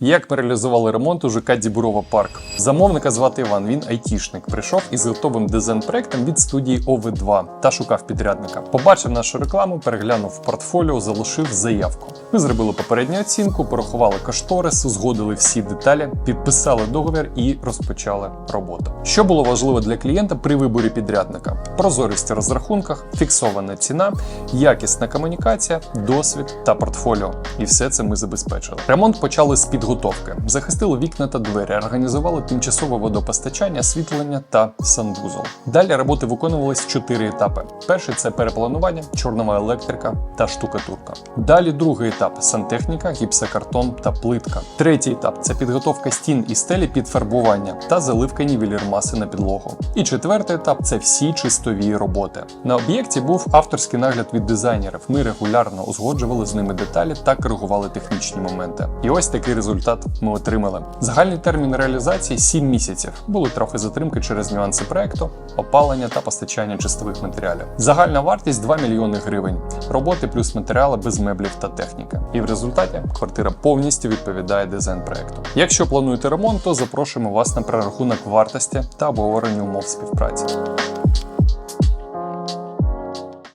Як ми реалізували ремонт у ЖК Дібурова Парк? Замовника звати Іван. Він айтішник. Прийшов із готовим дизайн-проектом від студії ОВ2 та шукав підрядника. Побачив нашу рекламу, переглянув портфоліо, залишив заявку. Ми зробили попередню оцінку, порахували кошторис, узгодили всі деталі, підписали договір і розпочали роботу. Що було важливо для клієнта при виборі підрядника? Прозорість у розрахунках, фіксована ціна, якісна комунікація, досвід та портфоліо. І все це ми забезпечили. Ремонт почали з підготовки, захистили вікна та двері, організували тимчасове водопостачання, освітлення та санвузол. Далі роботи виконувались чотири етапи. Перший це перепланування, чорнова електрика та штукатурка. Далі другий етап сантехніка, гіпсокартон та плитка. Третій етап це підготовка стін і стелі під фарбування та заливка нівелір маси на підлогу. І четвертий етап це всі чистові роботи. На об'єкті був авторський нагляд від дизайнерів. Ми регулярно узгоджували з ними деталі та коригували технічні моменти. І ось такий результат ми отримали. Загальний термін реалізації 7 місяців. Були трохи затримки через нюанси проекту, опалення та постачання чистових матеріалів. Загальна вартість 2 мільйони гривень. Роботи плюс матеріали без меблів та техніки. І в результаті квартира повністю відповідає дизайн проекту. Якщо плануєте ремонт, то запрошуємо вас на перерахунок вартості та обговорення умов співпраці.